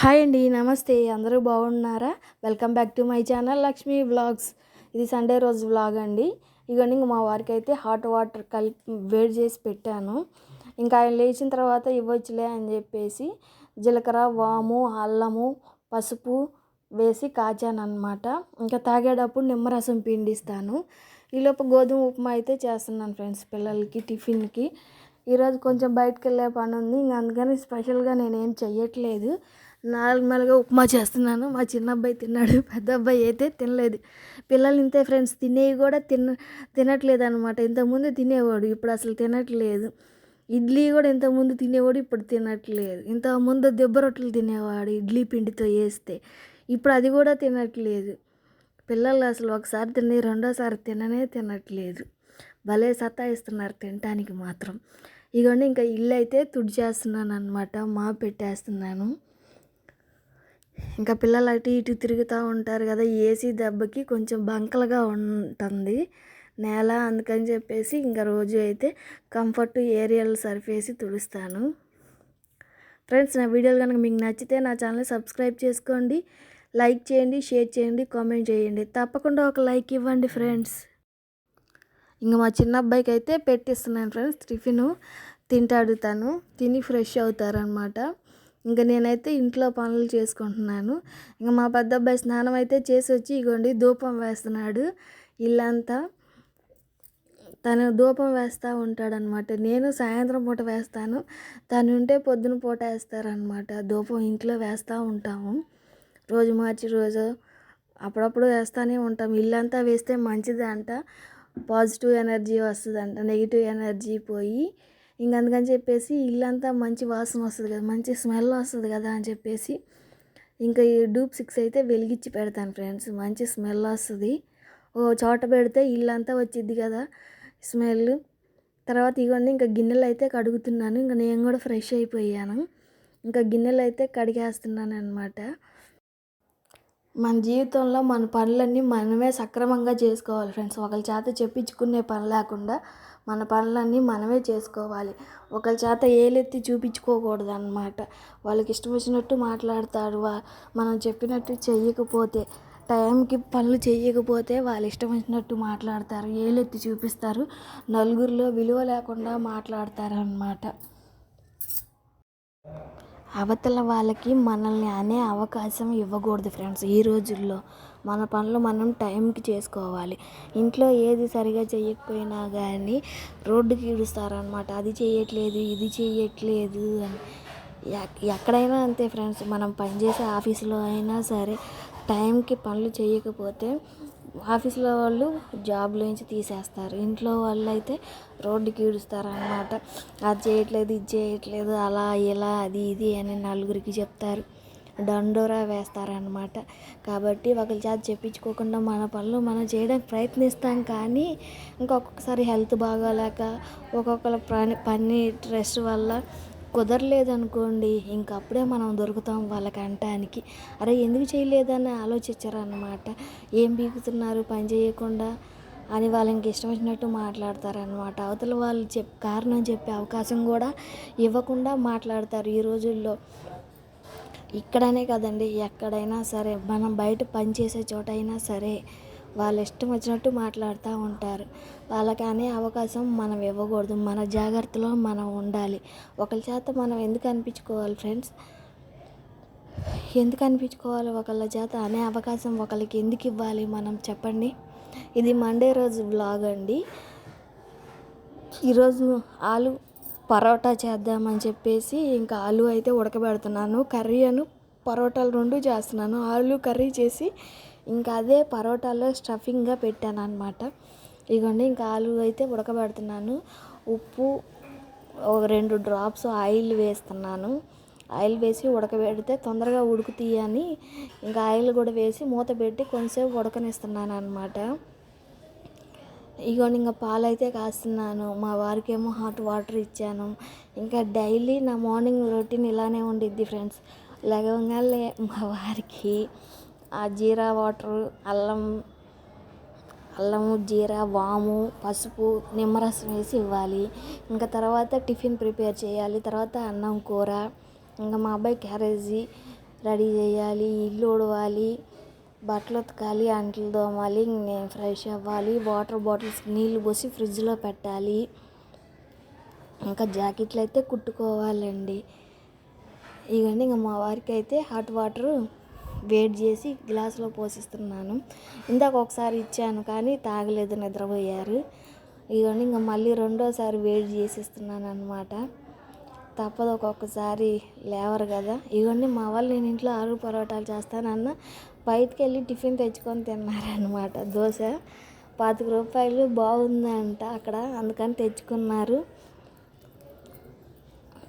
Hi అండి నమస్తే. అందరూ బాగున్నారా? Welcome back to my channel Lakshmi vlogs ఇది సండే రోజు వ్లాగ్ అండి. ఇవన్నీ మా వారికి అయితే హాట్ వాటర్ కలిపి వేడి చేసి పెట్టాను. ఇంకా ఆయన లేచిన తర్వాత ఇవ్వచ్చులే అని చెప్పేసి జీలకర్ర వాము అల్లము పసుపు వేసి కాచాను అనమాట ఇంకా తాగేటప్పుడు నిమ్మరసం పిండిస్తాను. ఈలోపు గోధుమ ఉప్మా అయితే చేస్తున్నాను ఫ్రెండ్స్ పిల్లలకి టిఫిన్కి. ఈరోజు కొంచెం బయటకు వెళ్ళే పని ఉంది ఇంకా అందుకని స్పెషల్గా నేనేం చెయ్యట్లేదు. నార్మల్గా ఉప్మా చేస్తున్నాను. మా చిన్న అబ్బాయి తిన్నాడు. పెద్ద అబ్బాయి అయితే తినలేదు. పిల్లలు ఇంతే ఫ్రెండ్స్. తినేవి కూడా తిన తినట్లేదు అనమాట ఇంతకుముందు తినేవాడు. ఇప్పుడు అసలు తినట్లేదు. ఇడ్లీ కూడా ఇంతకుముందు తినేవాడు. ఇప్పుడు తినట్లేదు. ఇంతకుముందు దెబ్బ రొట్టెలు తినేవాడు ఇడ్లీ పిండితో వేస్తే ఇప్పుడు అది కూడా తినట్లేదు. పిల్లలు అసలు ఒకసారి తిని రెండోసారి తిననే తినట్లేదు. భలే సతాయిస్తున్నారు తినటానికి మాత్రం. ఇగోండి ఇంకా ఇల్లు అయితే తుడిచేస్తున్నాను అనమాట మా పెట్టేస్తున్నాను. ఇంకా పిల్లలు అటు ఇటు తిరుగుతూ ఉంటారు కదా ఏసీ దెబ్బకి కొంచెం బంకలుగా ఉంటుంది నేల అందుకని చెప్పేసి ఇంకా రోజు అయితే కంఫర్ట్ ఏరియల్ సర్ఫేసి తుడుస్తాను. ఫ్రెండ్స్ నా వీడియోలు కనుక మీకు నచ్చితే నా ఛానల్ సబ్స్క్రైబ్ చేసుకోండి లైక్ చేయండి షేర్ చేయండి కామెంట్ చేయండి. తప్పకుండా ఒక లైక్ ఇవ్వండి ఫ్రెండ్స్ ఇంకా మా చిన్న అబ్బాయికి అయితే పెట్టిస్తున్నాను ఫ్రెండ్స్ టిఫిన్. తింటాడు తను. తిని ఫ్రెష్ అవుతారనమాట ఇంకా నేనైతే ఇంట్లో పనులు చేసుకుంటున్నాను. ఇంకా మా పెద్ద అబ్బాయి స్నానం అయితే చేసి వచ్చి ఇగోండి ధూపం వేస్తున్నాడు. ఇల్లంతా తను ధూపం వేస్తూ ఉంటాడనమాట నేను సాయంత్రం పూట వేస్తాను. తను ఉంటే పొద్దున పూట వేస్తారనమాట ధూపం ఇంట్లో వేస్తూ ఉంటాము. రోజు మార్చి రోజు అప్పుడప్పుడు వేస్తూనే ఉంటాం ఇల్లంతా వేస్తే మంచిది అంట పాజిటివ్ ఎనర్జీ వస్తుందంట. నెగిటివ్ ఎనర్జీ పోయి ఇంక అందుకని చెప్పేసి ఇల్లంతా మంచి వాసన వస్తుంది కదా మంచి స్మెల్ వస్తుంది కదా అని చెప్పేసి ఇంకా ఈ డూప్ సిక్స్ అయితే వెలిగించి పెడతాను ఫ్రెండ్స్. మంచి స్మెల్ వస్తుంది. ఓ చోట పెడితే ఇల్లంతా వచ్చిద్ది కదా స్మెల్. తర్వాత ఇవన్నీ ఇంకా గిన్నెలు అయితే కడుగుతున్నాను. ఇంకా నేను కూడా ఫ్రెష్ అయిపోయాను. ఇంకా గిన్నెలు అయితే కడిగేస్తున్నాను అనమాట మన జీవితంలో మన పనులన్నీ మనమే సక్రమంగా చేసుకోవాలి ఫ్రెండ్స్. ఒకరి చేత చెప్పించుకునే పని లేకుండా మన పనులన్నీ మనమే చేసుకోవాలి. ఒకరి చేత ఏలెత్తి చూపించుకోకూడదు అనమాట వాళ్ళకి ఇష్టం వచ్చినట్టు మాట్లాడతారు. మనం చెప్పినట్టు చెయ్యకపోతే టైంకి పనులు చేయకపోతే వాళ్ళు ఇష్టం వచ్చినట్టు మాట్లాడతారు. ఏలెత్తి చూపిస్తారు. నలుగురిలో విలువ లేకుండా మాట్లాడతారు అన్నమాట అవతల వాళ్ళకి మనల్ని అనే అవకాశం ఇవ్వకూడదు ఫ్రెండ్స్. ఈ రోజుల్లో మన పనులు మనం టైంకి చేసుకోవాలి. ఇంట్లో ఏది సరిగా చేయకపోయినా కానీ రోడ్డుకి ఇడుస్తారనమాట అది చేయట్లేదు ఇది చేయట్లేదు అని. ఎక్కడైనా అంతే ఫ్రెండ్స్. మనం పనిచేసే ఆఫీసులో అయినా సరే టైంకి పనులు చేయకపోతే ఆఫీస్లో వాళ్ళు జాబ్లోంచి తీసేస్తారు. ఇంట్లో వాళ్ళు అయితే రోడ్డుకి ఈడుస్తారు అనమాట అది చేయట్లేదు ఇది చేయట్లేదు అలా ఇలా అది ఇది అని నలుగురికి చెప్తారు. దండోరా వేస్తారనమాట కాబట్టి ఒకరి చేత చెప్పించుకోకుండా మన పనులు మనం చేయడానికి ప్రయత్నిస్తాం కానీ ఇంకొకసారి హెల్త్ బాగోలేక ఒక్కొక్కరి పని పని స్ట్రెస్ వల్ల కుదరలేదనుకోండి ఇంకప్పుడే ఇంక అప్పుడే మనం దొరుకుతాం వాళ్ళకి అంటానికి అరే ఎందుకు చేయలేదని ఆలోచించారనమాట ఏం బీగుతున్నారు పని చేయకుండా అని వాళ్ళకి ఇష్టం వచ్చినట్టు మాట్లాడతారనమాట అవతల వాళ్ళు చెప్ కారణం చెప్పే అవకాశం కూడా ఇవ్వకుండా మాట్లాడతారు ఈ రోజుల్లో. ఇక్కడనే కదండి ఎక్కడైనా సరే మనం బయట పని చేసే చోట అయినా సరే వాళ్ళ ఇష్టం వచ్చినట్టు మాట్లాడుతూ ఉంటారు. వాళ్ళకి అనే అవకాశం మనం ఇవ్వకూడదు. మన జాగ్రత్తలో మనం ఉండాలి. ఒకరి చేత మనం ఎందుకు అనిపించుకోవాలి ఫ్రెండ్స్? ఎందుకు అనిపించుకోవాలి ఒకళ్ళ చేత అనే అవకాశం ఒకరికి ఎందుకు ఇవ్వాలి? మనం చెప్పండి. ఇది మండే రోజు బ్లాగ్ అండి. ఈరోజు ఆలు పరోటా చేద్దామని చెప్పేసి ఇంకా ఆలు అయితే ఉడకబెడుతున్నాను. కర్రీ అను పరోటాలు రెండు చేస్తున్నాను. ఆలు కర్రీ చేసి ఇంకా అదే పరోటాలో స్టఫింగ్గా పెట్టాను అనమాట ఇదిగోండి ఇంకా ఆలు అయితే ఉడకబెడుతున్నాను. ఉప్పు ఒక రెండు డ్రాప్స్ ఆయిల్ వేస్తున్నాను. ఆయిల్ వేసి ఉడకబెడితే తొందరగా ఉడుకుతీయని ఇంకా ఆయిల్ కూడా వేసి మూత పెట్టి కొంచెంసేపు ఉడకనిస్తున్నాను అనమాట ఇగోండి ఇంకా పాలైతే కాస్తున్నాను. మా వారికి ఏమో హాట్ వాటర్ ఇచ్చాను. ఇంకా డైలీ నా మార్నింగ్ రొటీన్ ఇలానే ఉండిద్ది ఫ్రెండ్స్. లేవగానే మా వారికి ఆ జీరా వాటర్ అల్లం అల్లము జీరా వాము పసుపు నిమ్మరసం వేసి ఇవ్వాలి. ఇంకా తర్వాత టిఫిన్ ప్రిపేర్ చేయాలి. తర్వాత అన్నం కూర. ఇంకా మా అబ్బాయి క్యారేజీ రెడీ చేయాలి. ఇల్లు ఉడవాలి. బట్టలు ఉతకాలి. అంట్లు తోమాలి. నేను ఫ్రెష్ అవ్వాలి. వాటర్ బాటిల్స్ నీళ్ళు పోసి ఫ్రిడ్జ్లో పెట్టాలి. ఇంకా జాకెట్లు అయితే కుట్టుకోవాలండి. ఇవన్నీ ఇంకా మా వారికి అయితే హాట్ వాటరు వేడి చేసి గ్లాసులో పోసిస్తున్నాను. ఇందాక ఒకసారి ఇచ్చాను కానీ తాగలేదు నిద్రపోయారు. ఇవన్నీ ఇంకా మళ్ళీ రెండోసారి వేడి చేసిస్తున్నాను అనమాట తప్పదు ఒక్కొక్కసారి లేవరు కదా. ఇవన్నీ మా వాళ్ళు నేను ఇంట్లో ఆరు పరోటాలు చేస్తానన్న బయటికి వెళ్ళి టిఫిన్ తెచ్చుకొని తిన్నారనమాట దోశ పాతిక రూపాయలు బాగుందంట అక్కడ అందుకని తెచ్చుకున్నారు.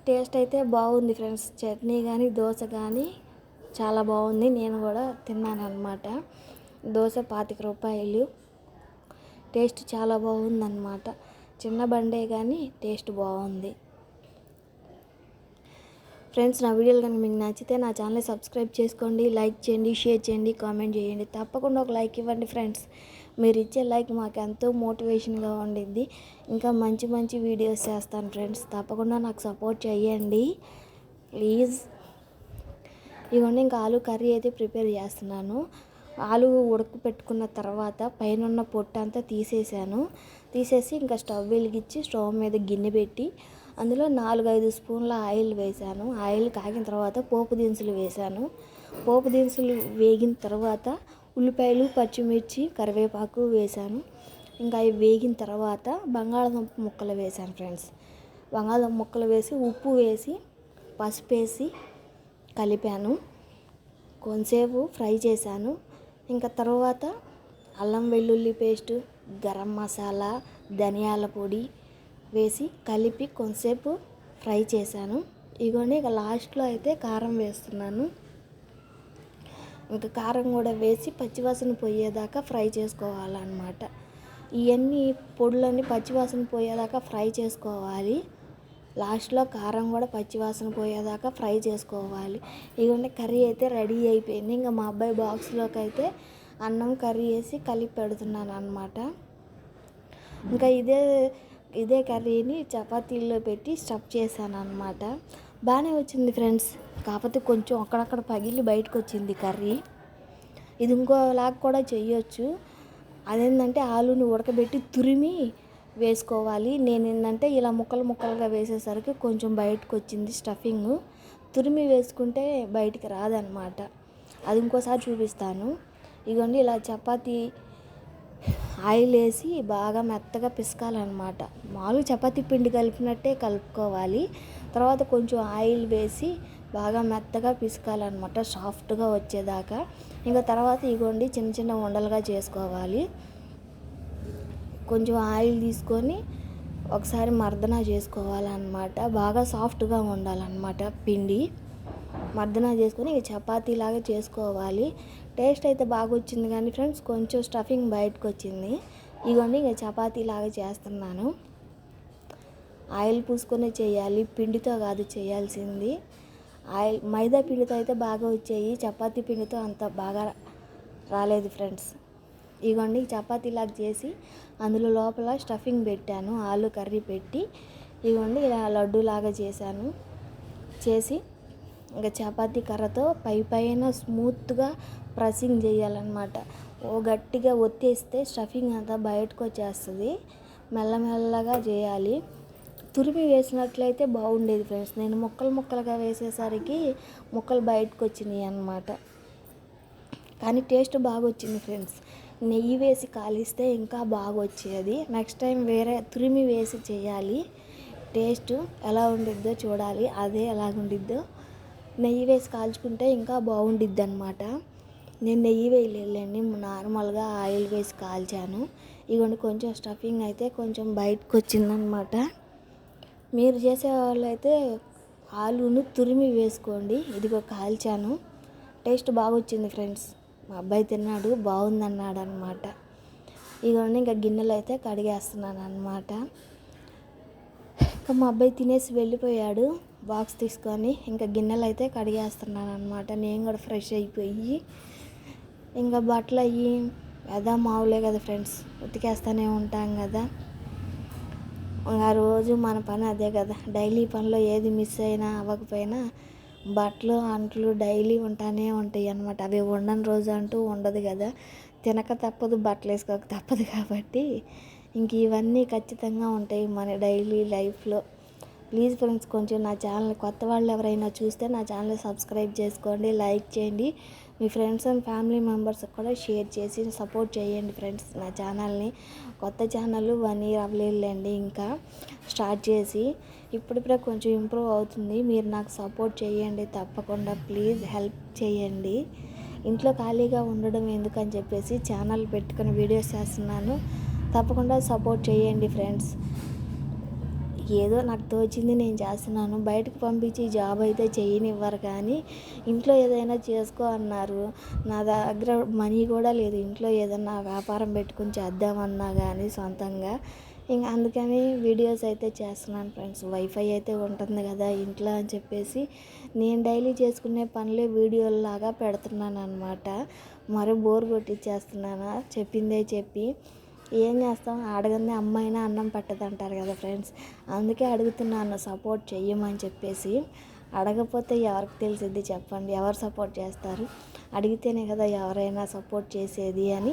టేస్ట్ అయితే బాగుంది ఫ్రెండ్స్. చట్నీ కానీ దోశ కానీ చాలా బాగుంది. నేను కూడా తిన్నాను అనమాట దోశ పాతిక రూపాయలు. టేస్ట్ చాలా బాగుందన్నమాట. చిన్న బండే కానీ టేస్ట్ బాగుంది. ఫ్రెండ్స్ నా వీడియోలు కానీ మీకు నచ్చితే నా ఛానల్ సబ్స్క్రైబ్ చేసుకోండి లైక్ చేయండి షేర్ చేయండి కామెంట్ చేయండి. తప్పకుండా ఒక లైక్ ఇవ్వండి ఫ్రెండ్స్. మీరు ఇచ్చే లైక్ మాకు ఎంతో మోటివేషన్గా ఉండిద్ది. ఇంకా మంచి మంచి వీడియోస్ చేస్తాను ఫ్రెండ్స్. తప్పకుండా నాకు సపోర్ట్ చేయండి. ప్లీజ్. ఇదిగోండి ఇంకా ఆలు కర్రీ అయితే ప్రిపేర్ చేస్తున్నాను. ఆలు ఉడక పెట్టుకున్న తర్వాత పైన ఉన్న పొట్టు అంతా తీసేసాను. తీసేసి ఇంకా స్టవ్ వెలిగించి స్టవ్ మీద గిన్నె పెట్టి అందులో నాలుగైదు స్పూన్ల ఆయిల్ వేసాను. ఆయిల్ కాగిన తర్వాత పోపు దినుసులు వేసాను. పోపు దినుసులు వేగిన తర్వాత ఉల్లిపాయలు పచ్చిమిర్చి కరివేపాకు వేసాను. ఇంకా అవి వేగిన తర్వాత బంగాళదుంప ముక్కలు వేసాను ఫ్రెండ్స్. బంగాళదుంప ముక్కలు వేసి ఉప్పు వేసి పసుపు వేసి కలిపాను. కొంతసేపు ఫ్రై చేశాను. ఇంకా తర్వాత అల్లం వెల్లుల్లి పేస్టు గరం మసాలా ధనియాల పొడి వేసి కలిపి కొంతసేపు ఫ్రై చేశాను. ఇగోని ఇక లాస్ట్లో అయితే కారం వేస్తున్నాను. ఇంకా కారం కూడా వేసి పచ్చివాసన పోయేదాకా ఫ్రై చేసుకోవాలన్నమాట. ఇవన్నీ పొడులన్నీ పచ్చివాసన పోయేదాకా ఫ్రై చేసుకోవాలి. లాస్ట్లో కారం కూడా పచ్చివాసన పోయేదాకా ఫ్రై చేసుకోవాలి. ఇవన్నీ కర్రీ అయితే రెడీ అయిపోయింది. ఇంకా మా అబ్బాయి బాక్స్లోకి అయితే అన్నం కర్రీ వేసి కలిపి పెడుతున్నాను అనమాట ఇంకా ఇదే ఇదే కర్రీని చపాతీల్లో పెట్టి స్టఫ్ చేశాను అనమాట బాగానే వచ్చింది ఫ్రెండ్స్. కాకపోతే కొంచెం అక్కడక్కడ పగిలి బయటకు వచ్చింది కర్రీ. ఇది ఇంకోలాగా కూడా చేయొచ్చు అదేంటంటే ఆలుని ఉడకబెట్టి తురిమి వేసుకోవాలి. నేను ఏంటంటే ఇలా ముక్కలు ముక్కలుగా వేసేసరికి కొంచెం బయటకు వచ్చింది స్టఫింగ్. తురిమి వేసుకుంటే బయటికి రాదనమాట. అది ఇంకోసారి చూపిస్తాను. ఇగోండి ఇలా చపాతీ ఆయిల్ వేసి బాగా మెత్తగా పిసకాలన్నమాట మామూలు చపాతీ పిండి కలిపినట్టే కలుపుకోవాలి. తర్వాత కొంచెం ఆయిల్ వేసి బాగా మెత్తగా పిసకాలన్నమాట సాఫ్ట్గా వచ్చేదాకా. ఇంకా తర్వాత ఇగోండి చిన్న చిన్న ఉండలుగా చేసుకోవాలి. కొంచెం ఆయిల్ తీసుకొని ఒకసారి మర్దన చేసుకోవాలన్నమాట. బాగా సాఫ్ట్గా ఉండాలన్నమాట పిండి. మర్దన చేసుకొని చపాతీ చపాతీలాగా చేసుకోవాలి. టేస్ట్ అయితే బాగా వచ్చింది కానీ ఫ్రెండ్స్ కొంచెం స్టఫింగ్ బయటకు వచ్చింది ఇవన్నీ చపాతీ చపాతీలాగా చేస్తున్నాను. ఆయిల్ పూసుకొని చేయాలి. పిండితో కాదు చేయాల్సింది. ఆయిల్ మైదా పిండితో అయితే బాగా వచ్చాయి. చపాతీ పిండితో అంత బాగా రాలేదు ఫ్రెండ్స్. ఇగోండి చపాతీలాగా చేసి అందులో లోపల స్టఫింగ్ పెట్టాను ఆలు కర్రీ పెట్టి. ఇగోండి ఇలా లడ్డూలాగా చేశాను. చేసి ఇంకా చపాతీ కర్రతో పై పైన స్మూత్గా ప్రెస్సింగ్ చేయాలన్నమాట. ఓ గట్టిగా ఒత్తేస్తే స్టఫింగ్ అంతా బయటకు వచ్చేస్తుంది. మెల్లమెల్లగా చేయాలి. తురిమి వేసినట్లయితే బాగుండేది ఫ్రెండ్స్. నేను ముక్కలు ముక్కలుగా వేసేసరికి ముక్కలు బయటకు వచ్చినాయి అన్నమాట కానీ టేస్ట్ బాగా వచ్చింది ఫ్రెండ్స్. నెయ్యి వేసి కాలిస్తే ఇంకా బాగా వచ్చేది నెక్స్ట్ టైం వేరే తురిమి వేసి చేయాలి. టేస్ట్ ఎలా ఉండిద్దో చూడాలి. అదే ఎలాగుండిద్దో. నెయ్యి వేసి కాల్చుకుంటే ఇంకా బాగుండిద్ది అనమాట నేను నెయ్యి వేయలేదండి నార్మల్గా ఆయిల్ వేసి కాల్చాను. ఇవన్నీ కొంచెం స్టఫింగ్ అయితే కొంచెం బయటకు వచ్చిందనమాట మీరు చేసే వాళ్ళైతే ఆలును తురిమి వేసుకోండి. ఇదిగో కాల్చాను. టేస్ట్ బాగా వచ్చింది ఫ్రెండ్స్. మా అబ్బాయి తిన్నాడు బాగుందన్నాడు అనమాట ఇదిగోండి ఇంకా గిన్నెలు అయితే కడిగేస్తున్నాను అనమాట ఇంకా మా అబ్బాయి తినేసి వెళ్ళిపోయాడు బాక్స్ తీసుకొని ఇంకా గిన్నెలు అయితే కడిగేస్తున్నాను అనమాట నేను కూడా ఫ్రెష్ అయిపోయి ఇంకా బట్టలు అయ్యి కదా మావులే కదా ఫ్రెండ్స్ ఉతికేస్తూనే ఉంటాం కదా. ఆ రోజు మన పని అదే కదా డైలీ పనిలో ఏది మిస్ అయినా అవ్వకపోయినా బట్టలు అంట్లు డైలీ ఉంటానే ఉంటాయి అన్నమాట. అవి ఉండని రోజు అంటూ ఉండదు కదా. తినక తప్పదు బట్టలు వేసుకోక తప్పదు కాబట్టి ఇంక ఇవన్నీ ఖచ్చితంగా ఉంటాయి మన డైలీ లైఫ్లో. ప్లీజ్ ఫ్రెండ్స్ కొంచెం నా ఛానల్ కొత్త వాళ్ళు ఎవరైనా చూస్తే నా ఛానల్ సబ్స్క్రైబ్ చేసుకోండి లైక్ చేయండి. మీ ఫ్రెండ్స్ అండ్ ఫ్యామిలీ మెంబర్స్ కూడా షేర్ చేసి సపోర్ట్ చేయండి ఫ్రెండ్స్ నా ఛానల్ని. కొత్త ఛానల్ వన్ ఇయర్ అవ్వలేదులేండి ఇంకా స్టార్ట్ చేసి ఇప్పుడిప్పుడే కొంచెం ఇంప్రూవ్ అవుతుంది. మీరు నాకు సపోర్ట్ చేయండి తప్పకుండా. ప్లీజ్ హెల్ప్ చేయండి. ఇంట్లో ఖాళీగా ఉండడం ఎందుకని చెప్పేసి ఛానల్ పెట్టుకుని వీడియోస్ చేస్తున్నాను. తప్పకుండా సపోర్ట్ చేయండి ఫ్రెండ్స్. ఏదో నాకు తోచింది నేను చేస్తున్నాను. బయటకు పంపించి జాబ్ అయితే చేయనివ్వరు కానీ ఇంట్లో ఏదైనా చేసుకో అన్నారు. నా దగ్గర మనీ కూడా లేదు. ఇంట్లో ఏదైనా వ్యాపారం పెట్టుకుని చేద్దామన్నా కానీ సొంతంగా. ఇంకా అందుకని వీడియోస్ అయితే చేస్తున్నాను ఫ్రెండ్స్. వైఫై అయితే ఉంటుంది కదా ఇంట్లో అని చెప్పేసి నేను డైలీ చేసుకునే పనులే వీడియోలాగా పెడుతున్నాను అనమాట మరో బోర్ కొట్టించేస్తున్నాను చెప్పిందే చెప్పి. ఏం చేస్తాం? అడగంది అమ్మాయినా అన్నం పట్టదు అంటారు కదా ఫ్రెండ్స్. అందుకే అడుగుతున్నాను సపోర్ట్ చెయ్యమని చెప్పేసి. అడగపోతే ఎవరికి తెలిసిద్ది చెప్పండి. ఎవరు సపోర్ట్ చేస్తారు? అడిగితేనే కదా ఎవరైనా సపోర్ట్ చేసేది అని.